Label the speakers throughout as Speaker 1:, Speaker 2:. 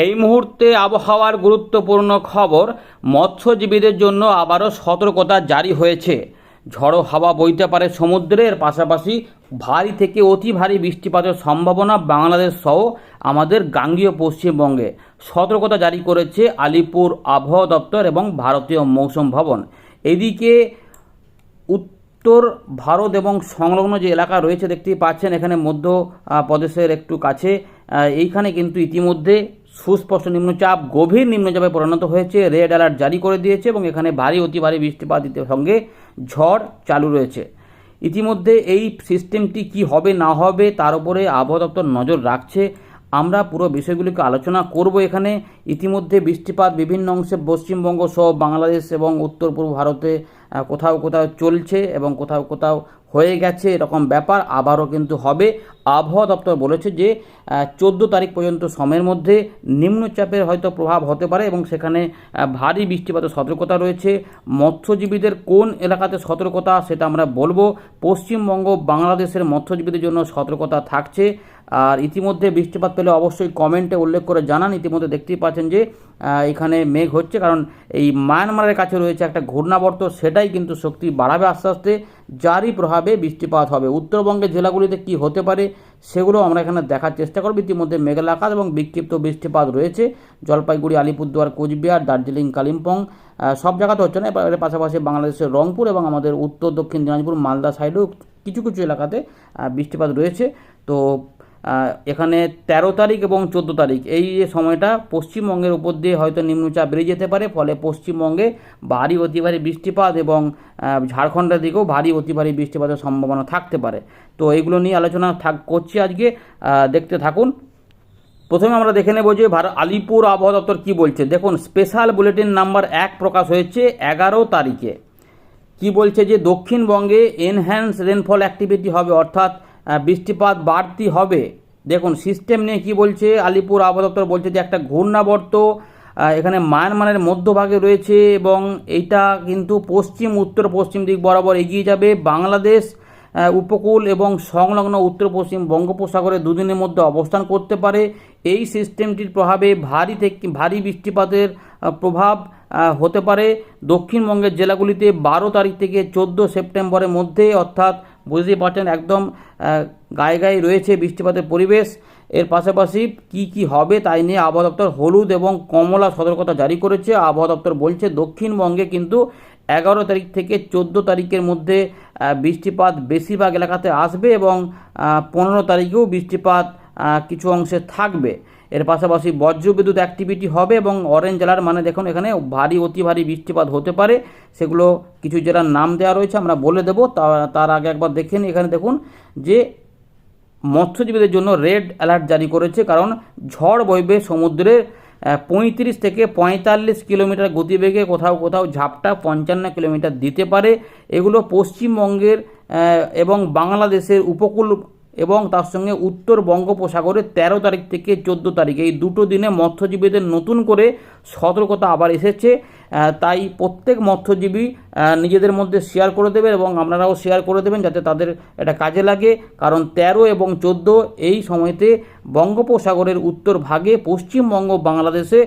Speaker 1: এই মুহূর্তে আবহাওয়ার গুরুত্বপূর্ণ খবর, মৎস্যজীবীদের জন্য আবারও সতর্কতা জারি হয়েছে। ঝড়ো হাওয়া বইতে পারে সমুদ্রের পাশাপাশি ভারী থেকে অতি ভারী বৃষ্টিপাতের সম্ভাবনা বাংলাদেশ সহ আমাদের গাঙ্গীয় পশ্চিমবঙ্গে। সতর্কতা জারি করেছে আলিপুর আবহাওয়া দপ্তর এবং ভারতীয় মৌসুম ভবন। এদিকে উত্তর ভারত এবং সংলগ্ন যে এলাকা রয়েছে, দেখতেই পাচ্ছেন, এখানে মধ্য প্রদেশের একটু কাছে এইখানে কিন্তু ইতিমধ্যে সুস্পষ্ট নিম্নচাপ, গভীর নিম্নচাপে পরিণত হয়েছে। রেড অ্যালার্ট জারি করে দিয়েছে এবং এখানে ভারী, অতি ভারী বৃষ্টিপাতের সঙ্গে ঝড় চালু রয়েছে। ইতিমধ্যে এই সিস্টেমটি কি হবে, না হবে, তার উপরে আবহাওয়া দপ্তর নজর রাখছে। আমরা পুরো বিষয়গুলিকে আলোচনা করব এখানে। ইতিমধ্যে বৃষ্টিপাত বিভিন্ন অংশে পশ্চিমবঙ্গ সহ বাংলাদেশ এবং উত্তর পূর্ব ভারতে কোথাও কোথাও চলছে এবং কোথাও কোথাও হয়ে গেছে এরকম ব্যাপার। আবারও কিন্তু হবে। আবহাওয়া দপ্তর বলেছে যে চোদ্দ তারিখ পর্যন্ত সময়ের মধ্যে নিম্নচাপের হয়তো প্রভাব হতে পারে এবং সেখানে ভারী বৃষ্টিপাতের সতর্কতা রয়েছে। মৎস্যজীবীদের কোন এলাকাতে সতর্কতা সেটা আমরা বলব। পশ্চিমবঙ্গ বাংলাদেশের মৎস্যজীবীদের জন্য সতর্কতা থাকছে। আর ইতিমধ্যে বৃষ্টিপাত পেলে অবশ্যই কমেন্টে উল্লেখ করে জানান। ইতিমধ্যে দেখতেই পাচ্ছেন যে এখানে মেঘ হচ্ছে, কারণ এই মায়ানমারের কাছে রয়েছে একটা ঘূর্ণাবর্ত, সেটাই কিন্তু শক্তি বাড়াবে আস্তে আস্তে। যারই প্রভাবে বৃষ্টিপাত হবে, উত্তরবঙ্গের জেলাগুলিতে কি হতে পারে সেগুলো আমরা এখানে দেখার চেষ্টা করব। ইতিমধ্যে মেঘলা আকাশ এবং বিক্ষিপ্ত বৃষ্টিপাত রয়েছে। জলপাইগুড়ি, আলিপুরদুয়ার, কোচবিহার, দার্জিলিং, কালিম্পং সব জায়গাতে হচ্ছে না। এর পাশাপাশি বাংলাদেশের রংপুর এবং আমাদের উত্তর দক্ষিণ দিনাজপুর, মালদা সাইডেও কিছু কিছু এলাকাতে বৃষ্টিপাত রয়েছে। তো এখানে তেরো তারিখ এবং চোদ্দ তারিখ। এই যে সময়টা পশ্চিমবঙ্গের উপর দিয়ে হয়তো নিম্নচাপ বেড়ে যেতে পারে, ফলে পশ্চিমবঙ্গে ভারী অতি ভারী বৃষ্টিপাত এবং ঝাড়খণ্ডের দিকেও ভারী অতি ভারী বৃষ্টিপাতের সম্ভাবনা থাকতে পারে। তো এইগুলো নিয়ে আলোচনা থাক, করছি আজকে। দেখতে থাকুন। প্রথমে আমরা দেখে নেব যে ভারত আলিপুর আবহাওয়া দপ্তর কী বলছে। দেখুন স্পেশাল বুলেটিন নাম্বার এক প্রকাশ হয়েছে এগারো তারিখে। কি বলছে যে দক্ষিণবঙ্গে এনহ্যান্স রেনফল অ্যাক্টিভিটি হবে, অর্থাৎ বৃষ্টিপাত বাড়তি হবে। দেখুন সিস্টেম নিয়ে কি বলছে? আলিপুর আবহাওয়া দপ্তর বলছে যে একটা ঘূর্ণাবর্ত এখানে মায়ানমারের মধ্যভাগে রয়েছে এবং এইটা কিন্তু পশ্চিম, উত্তর পশ্চিম দিক বরাবর এগিয়ে যাবে। বাংলাদেশ উপকূল এবং সংলগ্ন উত্তর পশ্চিম বঙ্গোপসাগরে দুদিনের মধ্যে অবস্থান করতে পারে। এই সিস্টেমটির প্রভাবে ভারী থেকে, ভারী বৃষ্টিপাতের প্রভাব হতে পারে। দক্ষিণবঙ্গের জেলাগুলিতে বারো তারিখ থেকে চোদ্দ সেপ্টেম্বরের মধ্যে, অর্থাৎ বুঝতেই পারছেন, একদম গায়ে গায়ে রয়েছে বৃষ্টিপাতের পরিবেশ। এর পাশাপাশি কি কি হবে তাই নিয়ে আবহাওয়া দপ্তর হলুদ এবং কমলা সতর্কতা জারি করেছে। আবহাওয়া দপ্তর বলছে, দক্ষিণবঙ্গে কিন্তু এগারো তারিখ থেকে চোদ্দ তারিখের মধ্যে বৃষ্টিপাত বেশিরভাগ এলাকাতে আসবে এবং পনেরো তারিখেও বৃষ্টিপাত কিছু অংশে থাকবে। এর পাশাপাশি বজ্রবিদ্যুৎ অ্যাক্টিভিটি হবে এবং অরেঞ্জ অ্যালার্ট মানে দেখুন এখানে ভারী, অতি ভারী বৃষ্টিপাত হতে পারে। সেগুলো কিছু জেলার নাম দেওয়া রয়েছে, আমরা বলে দেবো। তার আগে একবার দেখে নিই। এখানে দেখুন যে মৎস্যজীবীদের জন্য রেড অ্যালার্ট জারি করেছে, কারণ ঝড় বইবে সমুদ্রে পঁয়ত্রিশ থেকে পঁয়তাল্লিশ কিলোমিটার গতিবেগে কোথাও কোথাও ঝাপটা পঞ্চান্ন কিলোমিটার দিতে পারে। এগুলো পশ্চিমবঙ্গের এবং বাংলাদেশের উপকূল এবং তার সঙ্গে উত্তর বঙ্গোপসাগরে তেরো তারিখ থেকে চোদ্দ তারিখ, এই দুটো দিনে মৎস্যজীবীদের নতুন করে সতর্কতা আবার এসেছে। তাই প্রত্যেক মৎস্যজীবী নিজেদের মধ্যে শেয়ার করে দেবে এবং আপনারাও শেয়ার করে দেবেন যাতে তাদের এটা কাজে লাগে। কারণ তেরো এবং চোদ্দ এই সময়তে বঙ্গোপসাগরের উত্তর ভাগে পশ্চিমবঙ্গ বাংলাদেশে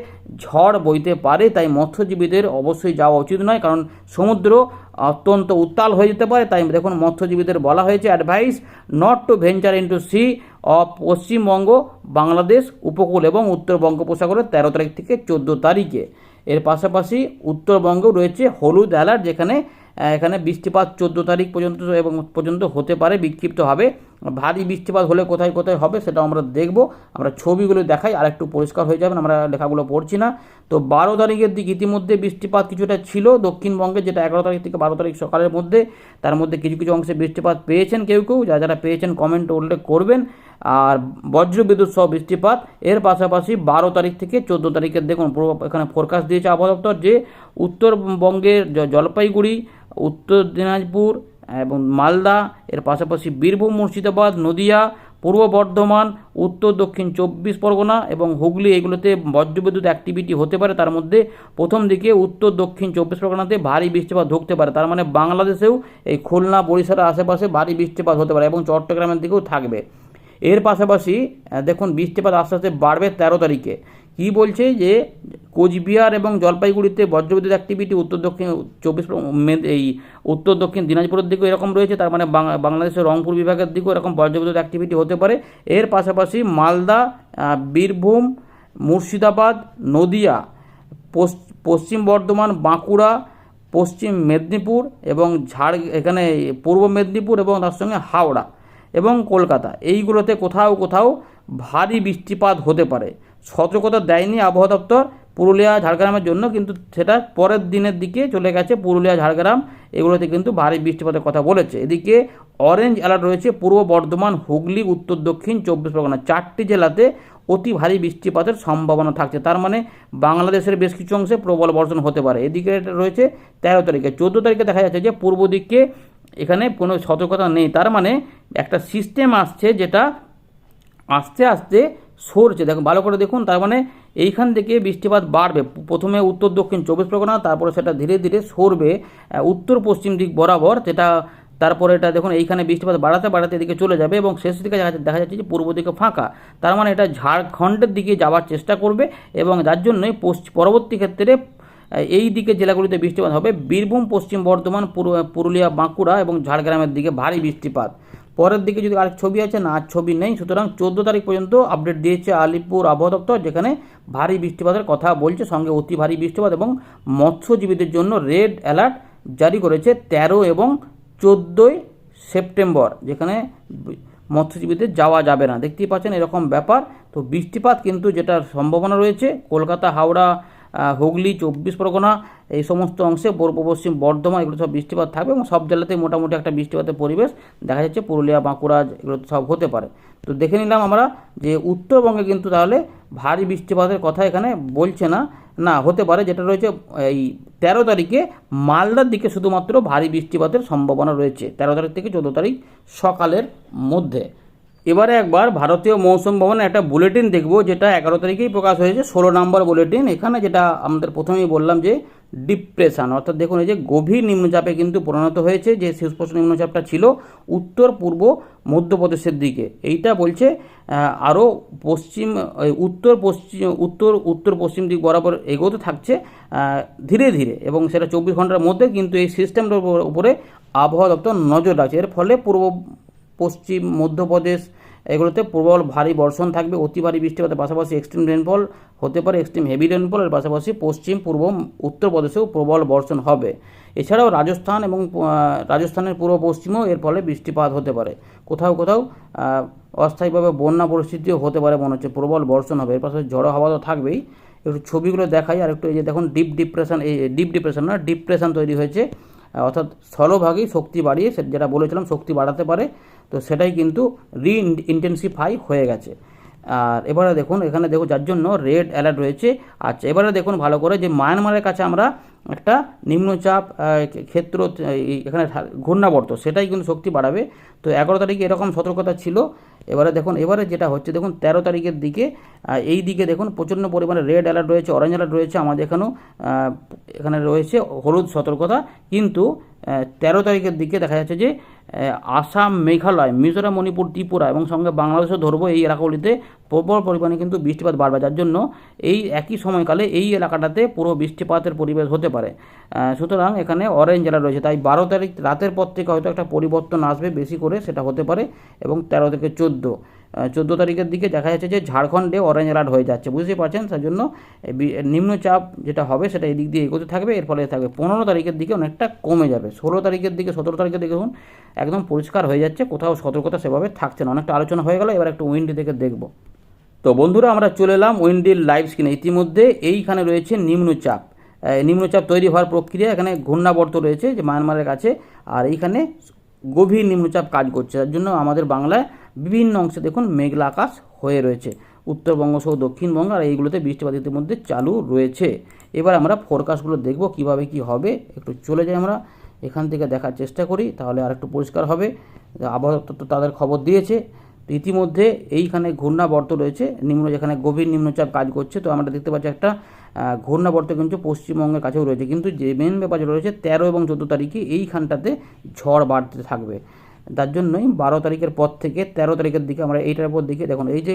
Speaker 1: ঝড় বইতে পারে, তাই মৎস্যজীবীদের অবশ্যই যাওয়া উচিত নয়। কারণ সমুদ্র অত্যন্ত উত্তাল হয়ে যেতে পারে, তাই দেখুন মৎস্যজীবীদের বলা হয়েছে advise not to venture into sea off Paschimbanga, Bangladesh, উপকূল এবং উত্তর বঙ্গোপসাগরের তেরো তারিখ থেকে চোদ্দ তারিখে। এর পাশাপাশি উত্তরবঙ্গেও রয়েছে হলুদ অ্যালার্ট যেখানে এখানে বৃষ্টিপাত চোদ্দ তারিখ পর্যন্ত এবং পর্যন্ত হতে পারে বিক্ষিপ্তভাবে ভারী বৃষ্টিপাত হলে কোথায় কোথায় হবে সেটাও আমরা দেখব। আমরা ছবিগুলো দেখাই আর একটু পরিষ্কার হয়ে যাবেন আমরা লেখাগুলো পড়ছি না। তো বারো তারিখের দিক ইতিমধ্যে বৃষ্টিপাত কিছুটা ছিল দক্ষিণবঙ্গে, যেটা এগারো তারিখ থেকে বারো তারিখ সকালের মধ্যে। তার মধ্যে কিছু কিছু অংশে বৃষ্টিপাত পেয়েছেন কেউ কেউ, যারা যারা পেয়েছেন কমেন্টে উল্লেখ করবেন। আর বজ্রবিদ্যুৎ সহ বৃষ্টিপাত, এর পাশাপাশি বারো তারিখ থেকে চোদ্দ তারিখের দেখুন এখানে ফোরকাস্ট দিয়েছে আবহাওয়া দপ্তর যে উত্তরবঙ্গের জলপাইগুড়ি, উত্তর দিনাজপুর এবং মালদা, এর পাশাপাশি বীরভূম, মুর্শিদাবাদ, নদিয়া, পূর্ব বর্ধমান, উত্তর, দক্ষিণ চব্বিশ পরগনা এবং হুগলি, এগুলোতে বজ্রবিদ্যুৎ অ্যাক্টিভিটি হতে পারে। তার মধ্যে প্রথম দিকে উত্তর, দক্ষিণ চব্বিশ পরগনাতে ভারী বৃষ্টিপাত ঢুকতে পারে। তার মানে বাংলাদেশেও এই খুলনা, বরিশালের আশেপাশে ভারী বৃষ্টিপাত হতে পারে এবং চট্টগ্রামের দিকেও থাকবে। এর পাশাপাশি দেখুন, বৃষ্টিপাত আস্তে আস্তে বাড়বে তেরো তারিখে। কি বলছে যে কোচবিহার এবং জলপাইগুড়িতে বজ্রবিদ্যুৎ অ্যাক্টিভিটি উত্তর দক্ষিণ, চব্বিশ এই উত্তর দক্ষিণ দিনাজপুরের দিকেও এরকম রয়েছে, তার মানে বাংলাদেশের রংপুর বিভাগের দিকেও এরকম বজ্রবিদ্যুৎ অ্যাক্টিভিটি হতে পারে। এর পাশাপাশি মালদা বীরভূম, মুর্শিদাবাদ, নদিয়া পশ্চিম বর্ধমান, বাঁকুড়া, পশ্চিম মেদিনীপুর এবং ঝাড় এখানে পূর্ব মেদিনীপুর এবং তার সঙ্গে হাওড়া এবং কলকাতা। এইগুলোতে কোথাও কোথাও ভারী বৃষ্টিপাত হতে পারে। সতর্কতা দেয়নি আবহাওয়া দপ্তর পুরুলিয়া, ঝাড়গ্রামের জন্য, কিন্তু সেটা পরের দিনের দিকে চলে গেছে। পুরুলিয়া, ঝাড়গ্রাম, এগুলোতে কিন্তু ভারী বৃষ্টিপাতের কথা বলেছে। এদিকে অরেঞ্জ অ্যালার্ট রয়েছে, পূর্ব বর্ধমান, হুগলি, উত্তর দক্ষিণ, চব্বিশ পরগনা। চারটি জেলাতে অতি ভারী বৃষ্টিপাতের সম্ভাবনা থাকছে। তার মানে বাংলাদেশের বেশ কিছু অংশে প্রবল বর্ষণ হতে পারে। এদিকে রয়েছে তেরো তারিখে। চোদ্দ তারিখে দেখা যাচ্ছে যে পূর্ব দিকে এখানে কোনো সতর্কতা নেই। তার মানে একটা সিস্টেম আসছে যেটা আস্তে আস্তে সরছে। দেখুন, ভালো করে দেখুন, তার মানে এইখান থেকে বৃষ্টিপাত বাড়বে। প্রথমে উত্তর, দক্ষিণ চব্বিশ পরগনা, তারপরে সেটা ধীরে ধীরে সরবে উত্তর, পশ্চিম দিক বরাবর, যেটা তারপরে এটা দেখুন, এইখানে বৃষ্টিপাত বাড়াতে বাড়াতে এদিকে চলে যাবে এবং শেষ দিকে দেখা যাচ্ছে- যে পূর্ব দিকে ফাঁকা। তার মানে এটা ঝাড়খণ্ডের দিকে যাওয়ার চেষ্টা করবে এবং যার জন্যই পরবর্তী ক্ষেত্রে এই দিকে জেলাগুলিতে বৃষ্টিপাত হবে। বীরভূম, পশ্চিম বর্ধমান, পুরু- পুরুলিয়া, বাঁকুড়া এবং ঝাড়গ্রামের দিকে ভারী বৃষ্টিপাত। পরের দিকে যদি আরেক ছবি আছে, না, আর ছবি নেই, সুতরাং চোদ্দ তারিখ পর্যন্ত আপডেট দিয়েছে আলিপুর আবহাওয়া দপ্তর, যেখানে ভারী বৃষ্টিপাতের কথা বলছে। সঙ্গে অতি ভারী বৃষ্টিপাত এবং মৎস্যজীবীদের জন্য রেড অ্যালার্ট জারি করেছে তেরো এবং চোদ্দোই সেপ্টেম্বর, যেখানে মৎস্যজীবীদের যাওয়া যাবে না। দেখতেই পাচ্ছেন এরকম ব্যাপার। তো বৃষ্টিপাত কিন্তু যেটার সম্ভাবনা রয়েছে, কলকাতা, হাওড়া হুগলি, চব্বিশ পরগনা, এই সমস্ত অংশে পূর্ব, পশ্চিম, বর্ধমান, এগুলো সব বৃষ্টিপাত থাকবে এবং সব জেলাতেই মোটামুটি একটা বৃষ্টিপাতের পরিবেশ দেখা যাচ্ছে। পুরুলিয়া বাঁকুড়া এগুলো সব হতে পারে। তো দেখে নিলাম আমরা যে উত্তরবঙ্গে কিন্তু তাহলে ভারী বৃষ্টিপাতের কথা এখানে বলছে না না, হতে পারে। যেটা রয়েছে, এই তেরো তারিখে মালদার দিকে শুধুমাত্র ভারী বৃষ্টিপাতের সম্ভাবনা রয়েছে, তেরো তারিখ থেকে চোদ্দ তারিখ সকালের মধ্যে। এবারে একবার ভারতীয় মৌসুম ভবনে একটা বুলেটিন দেখব, যেটা এগারো তারিখেই প্রকাশ হয়েছে, ষোলো নম্বর বুলেটিন। এখানে যেটা আমাদের প্রথমেই বললাম যে ডিপ্রেশন, অর্থাৎ দেখুন এই যে গভীর নিম্নচাপে কিন্তু পরিণত হয়েছে, যে সুস্পষ্ট নিম্নচাপটা ছিল উত্তর, পূর্ব, মধ্যপ্রদেশের দিকে। এইটা বলছে আরও পশ্চিম উত্তর পশ্চিম, উত্তর উত্তর, পশ্চিম দিক বরাবর এগোতে থাকছে ধীরে ধীরে। এবং সেটা চব্বিশ ঘণ্টার মধ্যে কিন্তু এই সিস্টেমটার উপরে আবহাওয়া দপ্তর নজর রাখছে। এর ফলে পূর্ব পশ্চিম মধ্যপ্রদেশ, এগুলোতে প্রবল ভারী বর্ষণ থাকবে। অতি ভারী বৃষ্টিপাতের পাশাপাশি এক্সট্রিম রেনফল হতে পারে এক্সট্রিম হেভি রেনফল এর পাশাপাশি পশ্চিম, পূর্ব উত্তরপ্রদেশেও প্রবল বর্ষণ হবে। এছাড়াও রাজস্থান এবং রাজস্থানের পূর্ব পশ্চিমেও এর ফলে বৃষ্টিপাত হতে পারে। কোথাও কোথাও অস্থায়ীভাবে বন্যা পরিস্থিতিও হতে পারে মনে হচ্ছে, প্রবল বর্ষণ হবে। এর পাশাপাশি ঝড়ো হাওয়া তো থাকবেই। একটু ছবিগুলো দেখাই আর একটু এই যে দেখুন ডিপ ডিপ্রেশন এই ডিপ ডিপ্রেশন না ডিপ্রেশন তৈরি হয়েছে। অর্থাৎ স্থলভাগেই শক্তি বাড়িয়ে যেটা বলেছিলাম শক্তি বাড়াতে পারে, তো সেটাই কিন্তু রি ইন্টেন্সিফাই হয়ে গেছে। আর এবারে দেখুন, এখানে দেখুন, যার জন্য রেড অ্যালার্ট রয়েছে। আচ্ছা এবারে দেখুন ভালো করে যে মায়ানমারের কাছে আমরা একটা নিম্নচাপ ক্ষেত্র এখানে ঘূর্ণাবর্ত, সেটাই কিন্তু শক্তি বাড়াবে। তো এগারো তারিখে এরকম সতর্কতা ছিল। এবারে দেখুন, এবারে যেটা হচ্ছে, দেখুন, তেরো তারিখের দিকে এই দিকে দেখুন, প্রচণ্ড পরিমাণে রেড অ্যালার্ট রয়েছে অরেঞ্জ অ্যালার্ট রয়েছে আমাদের এখানেও। এখানে রয়েছে হলুদ সতর্কতা, কিন্তু তেরো তারিখের দিকে দেখা যাচ্ছে যে আসাম, মেঘালয়, মিজোরাম, মণিপুর, ত্রিপুরা এবং সঙ্গে বাংলাদেশও ধরবো এই এলাকাগুলিতে। প্রবল পরিমাণে কিন্তু বৃষ্টিপাত বাড়বে, যার জন্য এই একই সময়কালে এই এলাকাটাতে পুরো বৃষ্টিপাতের পরিবেশ হতে পারে। সুতরাং এখানে অরেঞ্জ জেলা রয়েছে, তাই বারো তারিখ রাতের পর থেকে হয়তো একটা পরিবর্তন আসবে, বেশি করে সেটা হতে পারে এবং তেরো থেকে চোদ্দ। চোদ্দ তারিখের দিকে দেখা যাচ্ছে যে ঝাড়খণ্ডে অরেঞ্জ অ্যালার্ট হয়ে যাচ্ছে। বুঝতেই পারছেন? তার জন্য নিম্নচাপ যেটা হবে সেটা এই দিক দিয়ে এগোতে থাকবে। এর ফলে থাকবে পনেরো তারিখের দিকে অনেকটা কমে যাবে। ষোলো তারিখের দিকে, সতেরো তারিখের দিকে দেখুন, একদম পরিষ্কার হয়ে যাচ্ছে। কোথাও সতর্কতা সেভাবে থাকছে না। অনেকটা আলোচনা হয়ে গেল। এবার একটু উইন্ডি থেকে দেখব। তো বন্ধুরা, আমরা চলে এলাম উইন্ডির লাইভ স্ক্রিনে ইতিমধ্যে এইখানে রয়েছে নিম্নচাপ। নিম্নচাপ তৈরি হওয়ার প্রক্রিয়া। এখানে ঘূর্ণাবর্ত রয়েছে যে মায়ানমারের কাছে। আর এইখানে গভীর নিম্নচাপ কাজ করছে। তার জন্য আমাদের বাংলায় বিভিন্ন অংশে দেখুন মেঘলা আকাশ হয়ে রয়েছে। উত্তরবঙ্গ সহ দক্ষিণবঙ্গ আর এইগুলোতে বৃষ্টিপাত ইতিমধ্যে চালু রয়েছে। এবার আমরা ফোরকাস্টগুলো দেখব কীভাবে কি হবে। একটু চলে যাই আমরা। এখান থেকে দেখার চেষ্টা করি, তাহলে আর একটু পরিষ্কার হবে। আবহাওয়া দপ্তর তাদের খবর দিয়েছে। ইতিমধ্যে এইখানে ঘূর্ণাবর্ত রয়েছে। নিম্ন যেখানে গভীর নিম্নচাপ কাজ করছে, তো আমরা দেখতে পাচ্ছি একটা ঘূর্ণাবর্ত কিন্তু পশ্চিমবঙ্গের কাছেও রয়েছে। কিন্তু যে মেন ব্যাপার রয়েছে, তেরো এবং চোদ্দ তারিখে এইখানটাতে ঝড় বাড়তে থাকবে। তার জন্যই বারো তারিখের পর থেকে তেরো তারিখের দিকে আমরা এইটার পর দিকে দেখুন, এই যে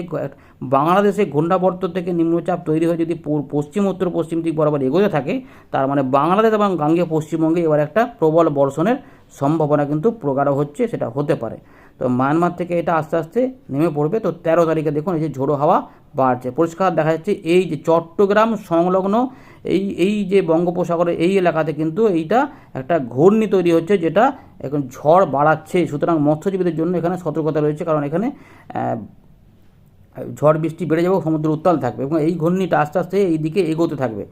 Speaker 1: বাংলাদেশে ঘূর্ণাবর্ত থেকে নিম্নচাপ তৈরি হয়ে যদি পশ্চিম, উত্তর, পশ্চিম দিক বরাবর এগোতে থাকে, তার মানে বাংলাদেশ এবং গাঙ্গেয় পশ্চিমবঙ্গে এবার একটা প্রবল বর্ষণের সম্ভাবনা কিন্তু প্রগাঢ় হচ্ছে, সেটা হতে পারে। তো মায়ানমার থেকে এটা আস্তে আস্তে নেমে পড়বে। তো তেরো তারিখে দেখুন, এই যে ঝোড়ো হাওয়া বাড়ছে। পরিষ্কার দেখা যাচ্ছে, এই যে চট্টগ্রাম সংলগ্ন এই এই যে বঙ্গোপসাগরের এই এলাকাতে কিন্তু এইটা একটা ঘূর্ণি তৈরি হচ্ছে যেটা এখন ঝড় বাড়াচ্ছে। সুতরাং মৎস্যজীবীদের জন্য এখানে সতর্কতা রয়েছে কারণ এখানে ঝড় বৃষ্টি বেড়ে যাবে, সমুদ্র উত্তাল থাকবে এবং এই ঘূর্ণিটা আস্তে আস্তে এই দিকে এগোতে থাকবে।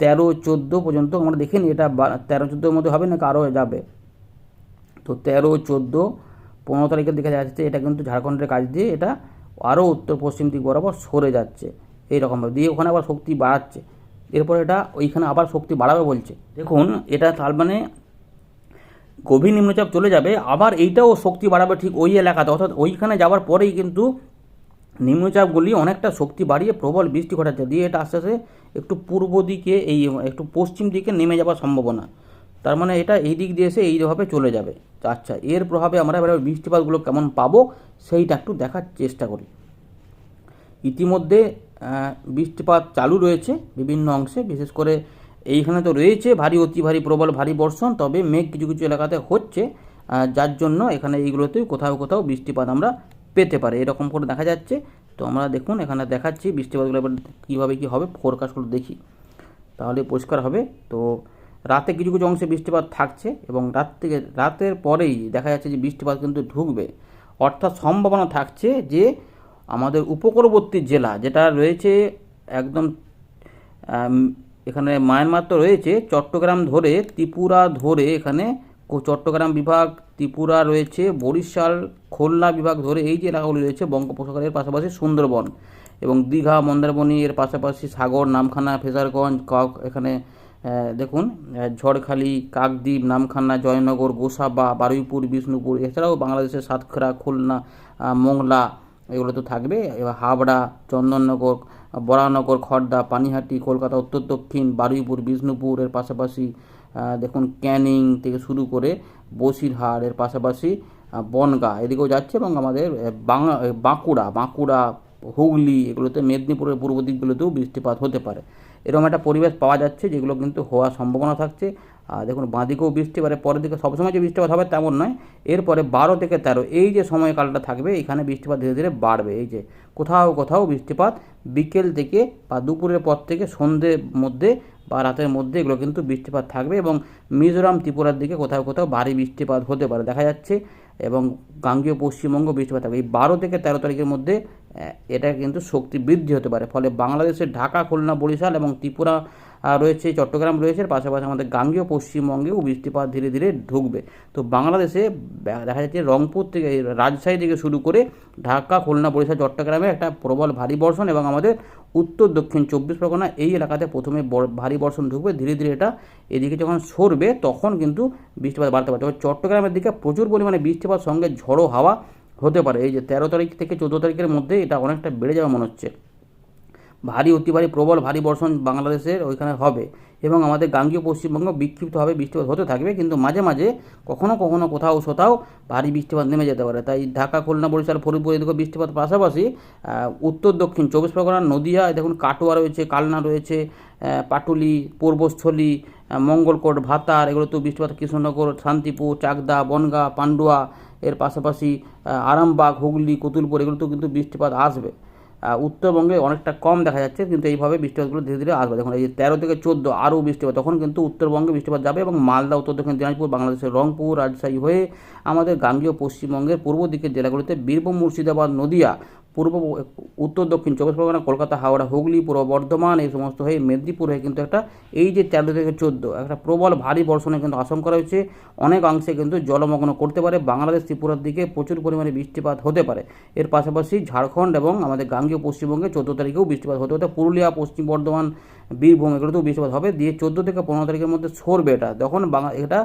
Speaker 1: তেরো, চোদ্দ পর্যন্ত আমরা দেখে নিই এটা তেরো চোদ্দোর মধ্যে হবে না আরও যাবে। তো তেরো, চোদ্দ, পনেরো তারিখের দিকে যাচ্ছে এটা কিন্তু ঝাড়খণ্ডের কাজ দিয়ে এটা আরও উত্তর পশ্চিম দিক বরাবর সরে যাচ্ছে। এইরকমভাবে দিয়ে ওখানে আবার শক্তি বাড়াচ্ছে। এরপর এটা ওইখানে আবার শক্তি বাড়াবে বলছে। দেখুন, এটা তার মানে গভীর নিম্নচাপ চলে যাবে, আবার এইটাও শক্তি বাড়াবে ঠিক ওই এলাকাতে। অর্থাৎ ওইখানে যাওয়ার পরেই কিন্তু নিম্নচাপগুলি অনেকটা শক্তি বাড়িয়ে প্রবল বৃষ্টি ঘটাচ্ছে। দিয়ে এটা আস্তে আস্তে একটু পূর্ব দিকে এই, একটু পশ্চিম দিকে নেমে যাওয়ার সম্ভাবনা। তার মানে এটা এই দিক দিয়ে এসে এইভাবে চলে যাবে। আচ্ছা এর প্রভাবে আমরা এবার বৃষ্টিপাতগুলো কেমন পাবো, সেইটা একটু দেখার চেষ্টা করি। ইতিমধ্যে বৃষ্টিপাত চালু রয়েছে বিভিন্ন অংশে, বিশেষ করে এইখানে তো রয়েছে ভারী, অতি ভারী, প্রবল ভারী বর্ষণ, তবে মেঘ কিছু কিছু এলাকাতে হচ্ছে যার জন্য এখানে এইগুলোতেও কোথাও কোথাও বৃষ্টিপাত আমরা পেতে পারি। এরকম করে দেখা যাচ্ছে। তো আমরা দেখুন, এখানে দেখাচ্ছি বৃষ্টিপাতগুলো এবার কীভাবে কী হবে ফোরকাস্টগুলো দেখি। তাহলে পরিষ্কার হবে। তো রাতে কিছু কিছু অংশে বৃষ্টিপাত থাকছে এবং রাত থেকে, রাতের পরেই দেখা যাচ্ছে যে বৃষ্টিপাত কিন্তু ঢুকবে। অর্থাৎ সম্ভাবনা থাকছে যে আমাদের উপকূলবর্তী জেলা যেটা রয়েছে একদম এখানে মায়ানমার তো রয়েছে, চট্টগ্রাম ধরে, ত্রিপুরা ধরে এখানে চট্টগ্রাম বিভাগ, ত্রিপুরা রয়েছে, বরিশাল, খুলনা বিভাগ ধরে এই যে এলাকাগুলি রয়েছে বঙ্গোপসাগরের পাশাপাশি সুন্দরবন এবং দীঘা, মন্দারমণি এর পাশাপাশি সাগর, নামখানা, ফেজারগঞ্জ, কক, এখানে দেখুন ঝড়খালি, কাকদ্বীপ, নামখানা, জয়নগর, গোসাবা, বারুইপুর, বিষ্ণুপুর, এছাড়াও বাংলাদেশের সাতক্ষীরা, খুলনা মোংলা এগুলো তো থাকবে। এবার হাবড়া, চন্দননগর বরানগর খড়দা পানিহাটি, কলকাতা, উত্তর দক্ষিণ, বারুইপুর, বিষ্ণুপুর এর পাশাপাশি দেখুন ক্যানিং থেকে শুরু করে বসিরহাট এর পাশাপাশি বনগাঁ এদিকেও যাচ্ছে এবং আমাদের বাংলা বাঁকুড়া বাঁকুড়া, হুগলি এগুলোতে মেদিনীপুরের পূর্ব দিকগুলোতেও বৃষ্টিপাত হতে পারে। এরকম একটা পরিবেশ পাওয়া যাচ্ছে যেগুলো কিন্তু হওয়ার সম্ভাবনা থাকছে। দেখুন বাঁদিকেও বৃষ্টি পারে পরের দিকে সবসময় যে বৃষ্টিপাত হবে তেমন নয়। এরপরে বারো থেকে তেরো, এই যে সময়কালটা থাকবে, এখানে বৃষ্টিপাত ধীরে ধীরে বাড়বে। এই যে কোথাও কোথাও বৃষ্টিপাত বিকেল থেকে বা দুপুরের পর থেকে সন্ধ্যের মধ্যে বা রাতের মধ্যে এগুলো কিন্তু বৃষ্টিপাত থাকবে এবং মিজোরাম, ত্রিপুরার দিকে কোথাও কোথাও ভারী বৃষ্টিপাত হতে পারে, দেখা যাচ্ছে। এবং গাঙ্গীয় পশ্চিমবঙ্গ বৃষ্টিপাত থাকবে। এই বারো থেকে তেরো তারিখের মধ্যে এটা কিন্তু শক্তি বৃদ্ধি হতে পারে। ফলে বাংলাদেশের ঢাকা, খুলনা, বরিশাল এবং ত্রিপুরা রয়েছে, চট্টগ্রাম রয়েছে। পাশাপাশি আমাদের গাঙ্গীয় পশ্চিমবঙ্গেও বৃষ্টিপাত ধীরে ধীরে ঢুকবে। তো বাংলাদেশে দেখা যাচ্ছে রংপুর থেকে, রাজশাহী থেকে শুরু করে ঢাকা, খুলনা, বরিশাল, চট্টগ্রামে একটা প্রবল ভারী বর্ষণ এবং আমাদের উত্তর, দক্ষিণ চব্বিশ পরগনা এই এলাকাতে প্রথমে ভারী বর্ষণ ঢুকবে। ধীরে ধীরে এটা এদিকে যখন সরবে তখন কিন্তু বৃষ্টিপাত বাড়তে পারে। তবে চট্টগ্রামের দিকে প্রচুর পরিমাণে বৃষ্টিপাত, সঙ্গে ঝড়ো হাওয়া হতে পারে। এই যে তেরো তারিখ থেকে চোদ্দ তারিখের মধ্যে এটা অনেকটা বেড়ে যাওয়া মনে হচ্ছে। ভারী, অতি ভারী, প্রবল, ভারী বর্ষণ বাংলাদেশের ওইখানে হবে এবং আমাদের গাঙ্গীয় পশ্চিমবঙ্গ বিক্ষিপ্তভাবে বৃষ্টিপাত হতে থাকবে, কিন্তু মাঝে মাঝে কখনো কখনো কোথাও কোথাও ভারী বৃষ্টিপাত নেমে যেতে পারে। তাই ঢাকা, খুলনা, বরিশাল, ফরিদপুর এদিকে বৃষ্টিপাত পাশাপাশি উত্তর, দক্ষিণ, চব্বিশ পরগনা, নদিয়া দেখুন কাটোয়া রয়েছে, কালনা রয়েছে পাটুলি, পূর্বস্থলী মঙ্গলকোট, ভাতার এগুলোতেও বৃষ্টিপাত কৃষ্ণনগর, শান্তিপুর, চাকদা, বনগাঁ, পান্ডুয়া, এর পাশাপাশি আরামবাগ, হুগলি, কতুলপুর এগুলোতেও কিন্তু বৃষ্টিপাত আসবে। উত্তরবঙ্গে অনেকটা কম দেখা যাচ্ছে, কিন্তু এইভাবে বৃষ্টিপাতগুলো ধীরে ধীরে আসবে। দেখুন, এই যে তেরো থেকে চোদ্দ আরও বৃষ্টিপাত, তখন কিন্তু উত্তরবঙ্গে বৃষ্টিপাত যাবে এবং মালদা, উত্তর দক্ষিণ দিনাজপুর, বাংলাদেশের রংপুর, রাজশাহী হয়ে আমাদের গাঙ্গীয় পশ্চিমবঙ্গের পূর্ব দিকের জেলাগুলিতে বীরভূম, মুর্শিদাবাদ, নদিয়া পূর্ব, উত্তর, দক্ষিণ, চব্বিশ পরগনা, কলকাতা, হাওড়া, হুগলি, পূর্ব বর্ধমান এই সমস্ত হয়ে মেদিনীপুর হয়ে কিন্তু একটা এই যে তেরো থেকে চোদ্দ, একটা প্রবল ভারী বর্ষণের কিন্তু আশঙ্কা রয়েছে। অনেক অংশে কিন্তু জলমগ্ন করতে পারে। বাংলাদেশ ত্রিপুরার দিকে প্রচুর পরিমাণে বৃষ্টিপাত হতে পারে। এর পাশাপাশি ঝাড়খণ্ড এবং আমাদের গাঙ্গীয় পশ্চিমবঙ্গে চোদ্দ তারিখেও বৃষ্টিপাত হতে হতে পুরুলিয়া, পশ্চিম বর্ধমান, বীরভূম এগুলোতেও বৃষ্টিপাত হবে। দিয়ে চোদ্দ থেকে পনেরো তারিখের মধ্যে সরবে এটা। তখন বাংলা, এটা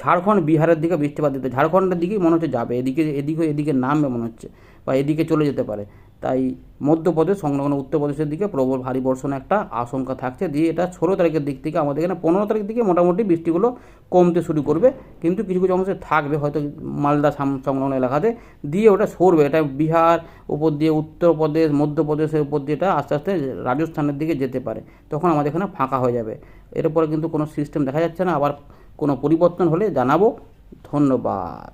Speaker 1: ঝাড়খণ্ড, বিহারের দিকে বৃষ্টিপাত দিতে ঝাড়খণ্ডের দিকেই মনে হচ্ছে যাবে। এদিকে এদিকে এদিকে নামবে মনে হচ্ছে। বা এদিকে চলে যেতে পারে। তাই মধ্যপ্রদেশ, সংলগ্ন উত্তরপ্রদেশের দিকে প্রবল ভারী বর্ষণের একটা আশঙ্কা থাকছে দিয়ে এটা ষোলো তারিখের দিক থেকে আমাদের এখানে পনেরো তারিখ থেকে মোটামুটি বৃষ্টিগুলো কমতে শুরু করবে। কিন্তু কিছু কিছু অংশে থাকবে, হয়তো মালদা সংলগ্ন এলাকাতে। দিয়ে ওটা সরবে, এটা বিহার উপর দিয়ে উত্তরপ্রদেশ, মধ্যপ্রদেশের উপর দিয়ে এটা আস্তে আস্তে রাজস্থানের দিকে যেতে পারে। তখন আমাদের এখানে ফাঁকা হয়ে যাবে। এরপরে কিন্তু কোনো সিস্টেম দেখা যাচ্ছে না। আবার কোনো পরিবর্তন হলে জানাব। ধন্যবাদ।